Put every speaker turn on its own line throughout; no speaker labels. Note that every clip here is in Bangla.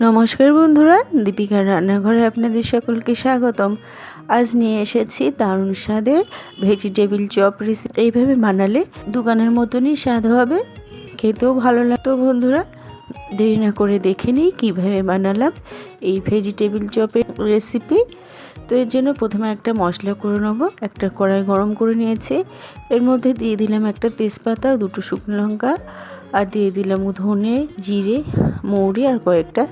নমস্কার বন্ধুরা, দীপিকার রান্নাঘরে আপনাদের সকলকে স্বাগতম। আজ নিয়ে এসেছি দারুণ স্বাদের ভেজিটেবিল চপ রেসিপি এইভাবে বানালে দোকানের মতনই স্বাদ হবে। খেতেও ভালো লাগতো বন্ধুরা। দেরি না করে দেখে নিই কীভাবে বানালাম এই ভেজিটেবিল চপের রেসিপি তো এর জন্য প্রথমে একটা মশলা করে নেব, একটা কড়াই গরম করে নিয়েছি। এর মধ্যে দিয়ে দিলাম একটা তেজপাতা, দুটো শুকনো লঙ্কা, আর দিয়ে দিলাম ধনে, জিরে, মৌরি, আর কয়েকটা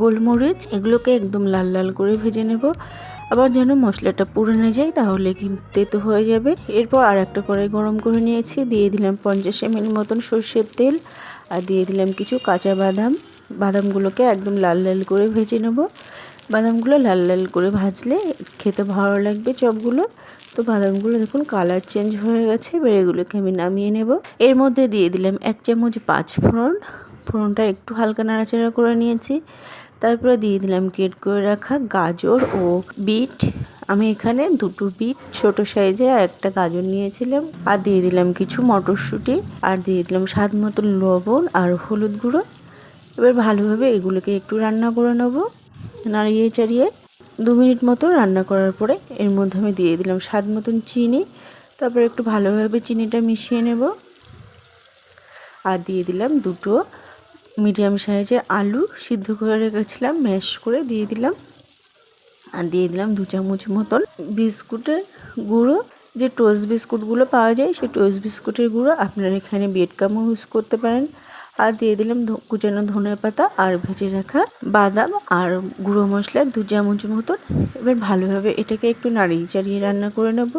গোলমরিচ। এগুলোকে একদম লাল লাল করে ভেজে নেব। আবার যেন মশলাটা পুড়ে না যায়, তাহলে কিন্তু তেতো হয়ে যাবে। এরপর আর একটা কড়াই গরম করে নিয়েছি। দিয়ে দিলাম পঞ্চাশ এমএল মতন সর্ষের তেল, আর দিয়ে দিলাম কিছু কাঁচা বাদাম। বাদামগুলোকে একদম লাল লাল করে ভেজে নেব। বাদামগুলো লাল লাল করে ভাজলে খেতে ভালো লাগবে চপগুলো। তো বাদামগুলো দেখুন কালার চেঞ্জ হয়ে গেছে, এবার এগুলোকে আমি নামিয়ে নেব। এর মধ্যে দিয়ে দিলাম এক চামচ পাঁচ ফোড়ন। ফোড়নটা একটু হালকা নাড়াচাড়া করে নিয়েছি। তারপরে দিয়ে দিলাম কেট করে রাখা গাজর ও বিট। আমি এখানে দুটো বিট ছোট সাইজে আর একটা গাজর নিয়েছিলাম। আর দিয়ে দিলাম কিছু মটরশুঁটি আর দিয়ে দিলাম স্বাদ মতো লবণ আর হলুদ গুঁড়ো। এবার ভালোভাবে এগুলোকে একটু রান্না করে নেব। নাড়িয়ে চাড়িয়ে দু মিনিট মতো রান্না করার পরে এর মধ্যে আমি দিয়ে দিলাম স্বাদ মতন চিনি। তারপর একটু ভালোভাবে চিনিটা মিশিয়ে নেব। আর দিয়ে দিলাম দুটো মিডিয়াম সাইজের আলু সিদ্ধ করে রেখেছিলাম, ম্যাশ করে দিয়ে দিলাম। আর দিয়ে দিলাম দু চামচ মতন বিস্কুটের গুঁড়ো। যে টোস্ট বিস্কুটগুলো পাওয়া যায়, সেই টোস্ট বিস্কুটের গুঁড়ো আপনারা এখানে বেডকামও ইউজ করতে পারেন। আর দিয়ে দিলাম কুচানো ধনে পাতা আর ভেজে রাখা বাদাম আর গুঁড়ো মশলা দু চামচ মতন। এবার ভালোভাবে এটাকে একটু নাড়িয়ে চাড়িয়ে রান্না করে নেব।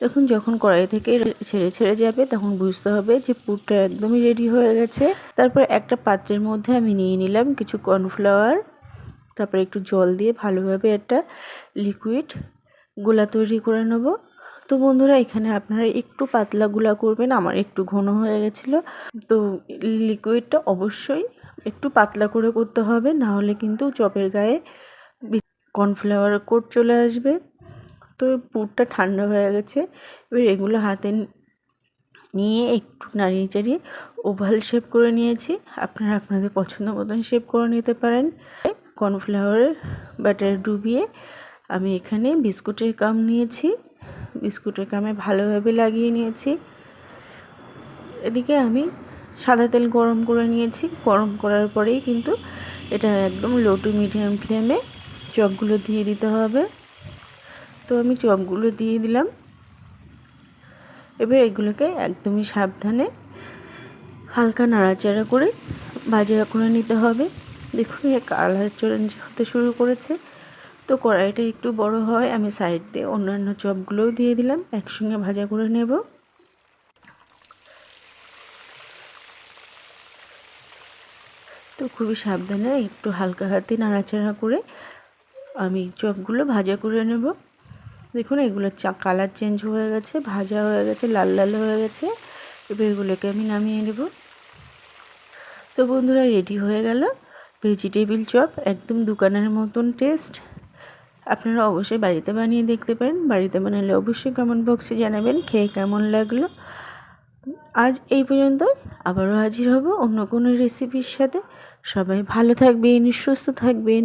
দেখুন, যখন কড়াই থেকে ছেড়ে ছেড়ে যাবে, তখন বুঝতে হবে যে পুরটা একদমই রেডি হয়ে গেছে। তারপর একটা পাত্রের মধ্যে আমি নিয়ে নিলাম কিছু কর্নফ্লাওয়ার। তারপরে একটু জল দিয়ে ভালোভাবে একটা লিকুইড গোলা তৈরি করে নেব। তো বন্ধুরা, এখানে আপনারা একটু পাতলা গুলা করবেন, আমার একটু ঘন হয়ে গেছিল। তো লিকুইডটা অবশ্যই একটু পাতলা করে করতে হবে, না হলে কিন্তু চপের গায়ে কর্নফ্লাওয়ার কোট চলে আসবে। তো পুরটা ঠান্ডা হয়ে গেছে, এবার এগুলো হাতে নিয়ে একটু নাড়িয়ে চাড়িয়ে ওভাল শেপ করে নিয়েছি। আপনারা আপনাদের পছন্দ মতন শেপ করে নিতে পারেন। কর্নফ্লাওয়ারের ব্যাটার ডুবিয়ে আমি এখানে বিস্কুটের কাম নিয়েছি। বিস্কুটের কামে ভালোভাবে লাগিয়ে নিয়েছি। এদিকে আমি সাদা তেল গরম করে নিয়েছি। গরম করার পরেই কিন্তু এটা একদম লো টু মিডিয়াম ফ্লেমে চপগুলো দিয়ে দিতে হবে। তো আমি চপগুলো দিয়ে দিলাম। এবার এগুলোকে একদমই সাবধানে হালকা নাড়াচাড়া করে ভাজা করে নিতে হবে। দেখুন এর কালার চেঞ্জ হতে শুরু করেছে। তো কড়াইটা একটু বড় হয়, আমি সাইড দিয়ে অন্যান্য চপগুলোও দিয়ে দিলাম, একসঙ্গে ভাজা করে নেব। তো খুবই সাবধানে একটু হালকা হাতে নাড়াচাড়া করে আমি চপগুলো ভাজা করে নেব। দেখুন, এগুলো চা কালার চেঞ্জ হয়ে গেছে, ভাজা হয়ে গেছে, লাল লাল হয়ে গেছে, এবার এগুলোকে আমি নামিয়ে নেব। তো বন্ধুরা রেডি হয়ে গেল। ভেজিটেবিল চপ, একদম দোকানের মতন টেস্ট আপনারা অবশ্যই বাড়িতে বানিয়ে দেখতে পারেন। বাড়িতে বানালে অবশ্যই কমেন্ট বক্সে জানাবেন খেয়ে কেমন লাগল। আজ এই পর্যন্ত আবারও হাজির হব অন্য কোনো রেসিপির সাথে। সবাই ভালো থাকবেন, সুস্থ থাকবেন।